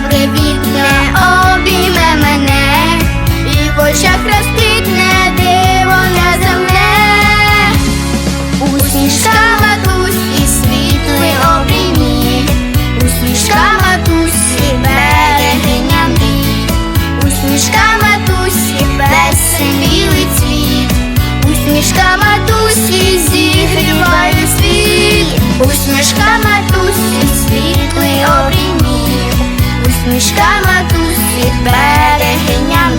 привітне, обійме мене, і в очах диво неземне. Усмішка матусі, світлий обіймі, усмішка матусі, берегиня мрій, усмішка цвіт, усмішка матусі, зігріває світ, усмішка матусі, світлий обіймів, усмішка матусі, берегиня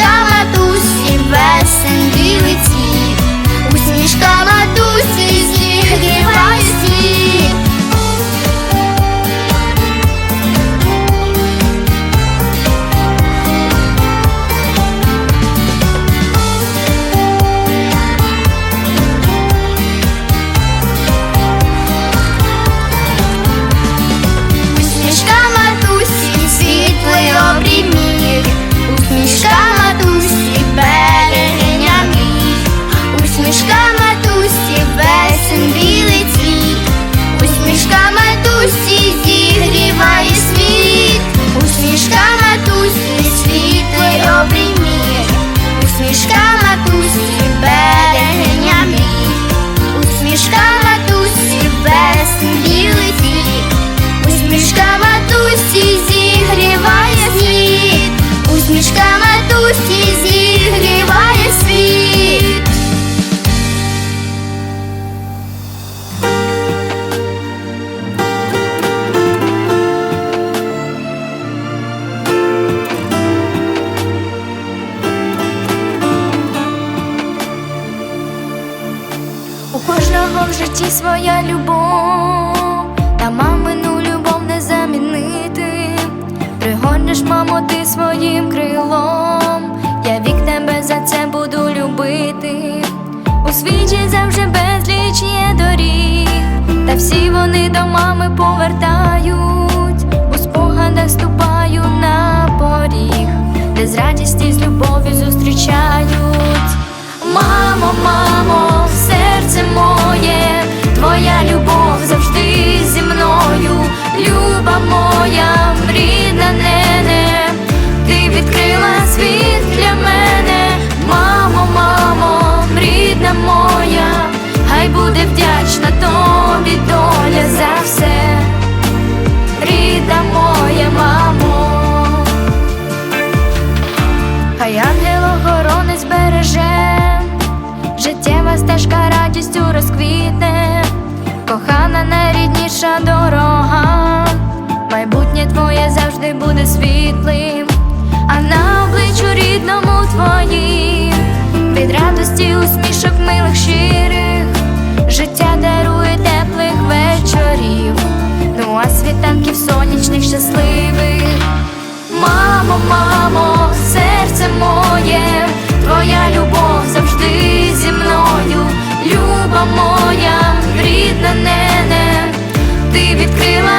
усмішка матусі, весен усмішка матусі зігріває світ. У кожного в житті своя любов, мамо, ти своїм крилом. Я вік тебе за це буду любити. У світі завжди безліч є доріг, та всі вони до мами повертають. У спогадах ступаю на поріг, де з радістю з любов'ю зустрічають. Мамо, найрідніша дорога, майбутнє твоє завжди буде світлим, а на обличчю рідному твоїм. Від радості усмішок милих щирих, життя дарує теплих вечорів, ну а світанків сонячних щасливих. Ти відкрила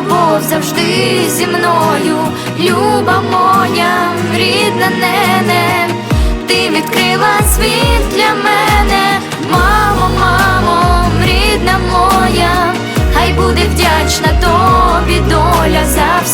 любов завжди зі мною, люба моя, рідна нене, ти відкрила світ для мене, мамо, мамо, рідна моя, хай буде вдячна тобі доля завжди.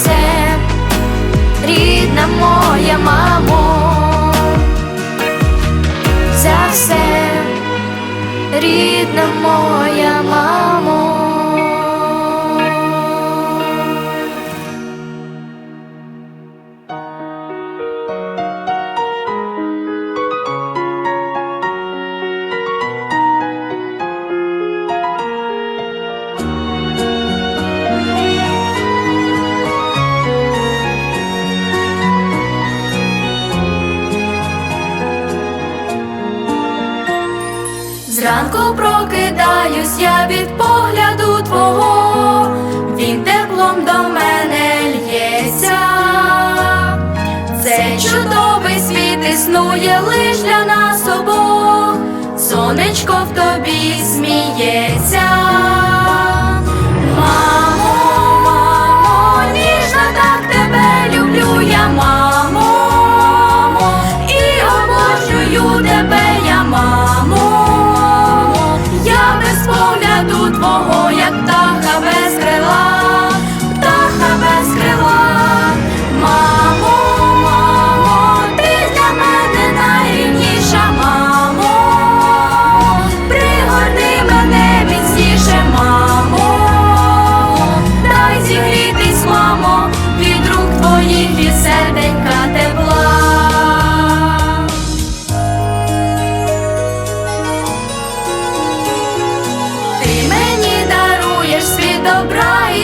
Зранку прокидаюсь я від погляду твого, він теплом до мене л'ється, цей чудовий світ існує лиш для нас обох, сонечко в тобі сміється.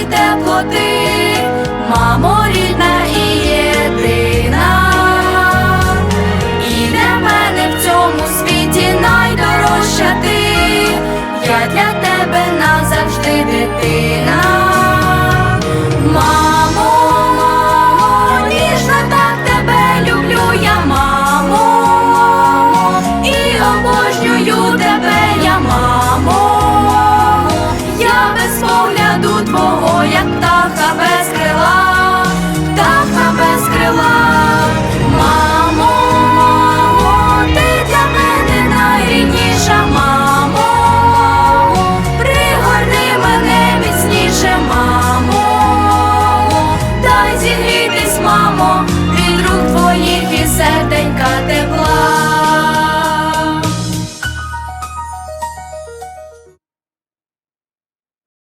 теплоти.